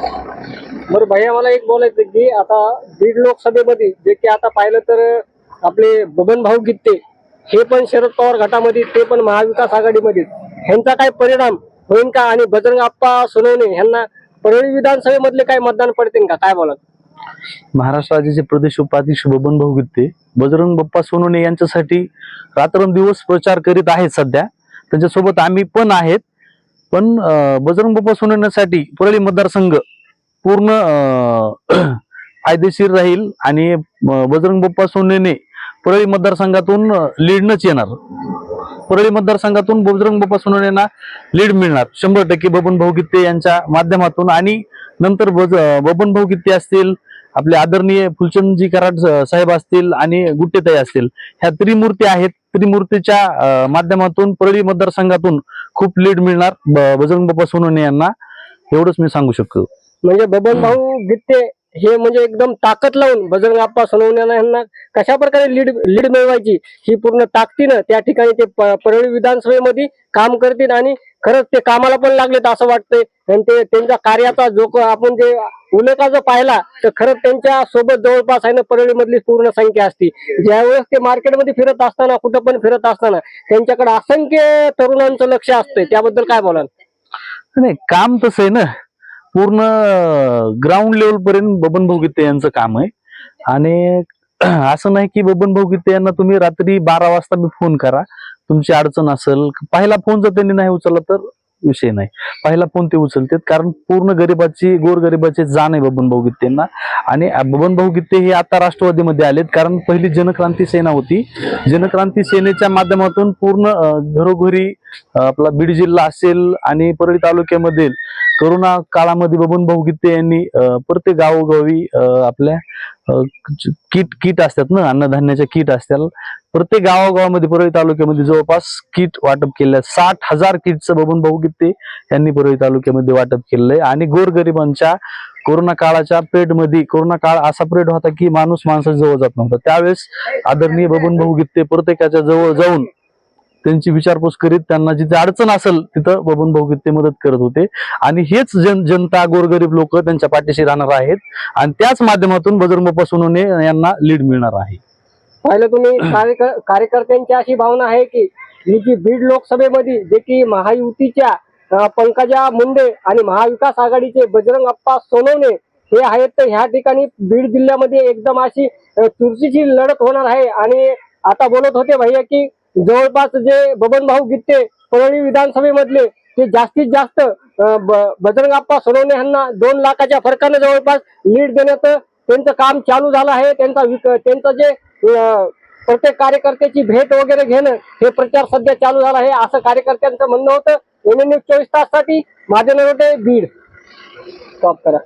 बरं भैया मला एक बोलायचं की आता बीड लोकसभेमध्ये जे की आता पाहिलं तर आपले बबन भाऊ गित्ते हे पण शरद पवार गटामध्ये ते पण महाविकास आघाडीमध्ये. ह्यांचा काय परिणाम होईल का? आणि बजरंग आप्पा सोनवणे ह्यांना परळी विधानसभेमधले काय मतदान पडतील का? काय बोला महाराष्ट्र राज्याचे प्रदेश उपाध्यक्ष बबन भाऊ गित्ते बजरंग बाप्पा सोनवणे यांच्यासाठी रात्रंदिवस प्रचार करीत आहेत सध्या. त्यांच्यासोबत आम्ही पण आहेत. पण बजरंग बाप्पा सोनवण्यासाठी परळी मतदारसंघ पूर्ण फायदेशीर राहील आणि बजरंग बाप्पा सोनेने परळी मतदारसंघातून लीडनच येणार. परळी मतदारसंघातून बजरंग बाप्पा सोनवणेंना लीड मिळणार. शंभर टक्के बबन भाऊ गित्ते यांच्या माध्यमातून आणि नंतर बज बबन भाऊ गित्ते असतील आपले आदरणीय फुलचंदजी कराड साहेब असतील आणि गुट्टेताई असतील ह्या त्रिमूर्ती आहेत. त्रिमूर्तीच्या माध्यमातून परळी मतदारसंघातून खूप लीड मिळणार बजरंग बाप्पा सोनवणे यांना. एवढंच मी सांगू शकतो. म्हणजे बबन भाऊ गिट्टे हे म्हणजे एकदम ताकद लावून बजरंग आप्पा सोनवणे यांना कशा प्रकारे लीड लीड मिळवायची ही पूर्ण ताकदीनं त्या ठिकाणी ते परळी विधानसभेमध्ये काम करतील आणि खरंच ते कामाला पण लागलेत असं वाटतंय. आणि ते त्यांच्या कार्याचा जो आपण जे उल्लेखा जर पाहिला तर खरंच त्यांच्यासोबत जवळपास आहे ना परळीमधली पूर्ण संख्या असती. ज्यावेळेस ते मार्केटमध्ये फिरत असताना कुठं पण फिरत असताना त्यांच्याकडे असंख्य तरुणांचं लक्ष असतंय. त्याबद्दल काय बोलाल? नाही काम तसं आहे ना. पूर्ण ग्राउंड लेवल पर्यंत बबन भाऊ गीते यांचं काम आहे. आणि असं नाही की बबन भाऊ गीते यांना तुम्ही रात्री बारा वाजता मी फोन करा. तुमची अडचण असेल. पहिला फोन जर त्यांनी नाही उचलला तर विषय नाही. पहिला फोन ते उचलतात कारण पूर्ण गरिबाची गोरगरिबाची जाण आहे बबन भाऊ गीतेंना आणि बबन भाऊ गीते हे आता राष्ट्रवादीमध्ये आलेत कारण पहिली जनक्रांती सेना होती. जनक्रांती सेनेच्या माध्यमातून पूर्ण घरोघरी आपला बीड जिल्हा असेल आणि परळी तालुक्यामधील करोना काळामध्ये बबन भाऊ गीते यांनी प्रत्येक गावोगावी आपल्या किट किट असतात ना अन्नधान्याच्या किट असतात. प्रत्येक गावागावामध्ये परळी तालुक्यामध्ये जवळपास किट वाटप केलं साठ हजार किटचं बबन भाऊ किती यांनी परळी तालुक्यामध्ये वाटप केलेलं आहे. आणि गोरगरिबांच्या कोरोना काळाच्या पिरियड कोरोना काळ असा पिरियड होता की माणूस माणसाच्या जवळ जात नव्हता. त्यावेळेस आदरणीय बबन भाऊ गीते प्रत्येकाच्या जवळ जाऊन त्यांची विचारपूस करीत त्यांना जिथे अडचण असेल तिथं बबन भाऊ ते मदत करत होते. आणि हेच जन जनता गोरगरीब लोक त्यांच्या पाठीशी राहणार आहेत. आणि त्याच माध्यमातून बजरंग सोनवणे यांना लीड मिळणार आहे. पाहिलं तुम्ही कार्यकर्त्यांची अशी भावना आहे की ही जी बीड लोकसभेमध्ये जे की महायुतीच्या पंकजा मुंडे आणि महाविकास आघाडीचे बजरंग अप्पा सोनवणे हे आहेत तर ह्या ठिकाणी बीड जिल्ह्यामध्ये एकदम अशी चुरशीची लढत होणार आहे. आणि आता बोलत होते भैया की जवळपास जे बबन भाऊ गित्ते परळी विधानसभेमधले ते जास्तीत जास्त बजरंगाप्पा ब- सोनवणे यांना दोन लाखाच्या फरकाने जवळपास लीड देण्याचं त्यांचं काम चालू झालं आहे. त्यांचा विक- त्यांचं जे प्रत्येक कार्यकर्त्याची भेट वगैरे घेणं हे प्रचार सध्या चालू झाला आहे. असं कार्यकर्त्यांचं म्हणणं होतं एम एन न्यूज चोवीस ताससाठी माझे नरोटे बीड. स्टॉप करा.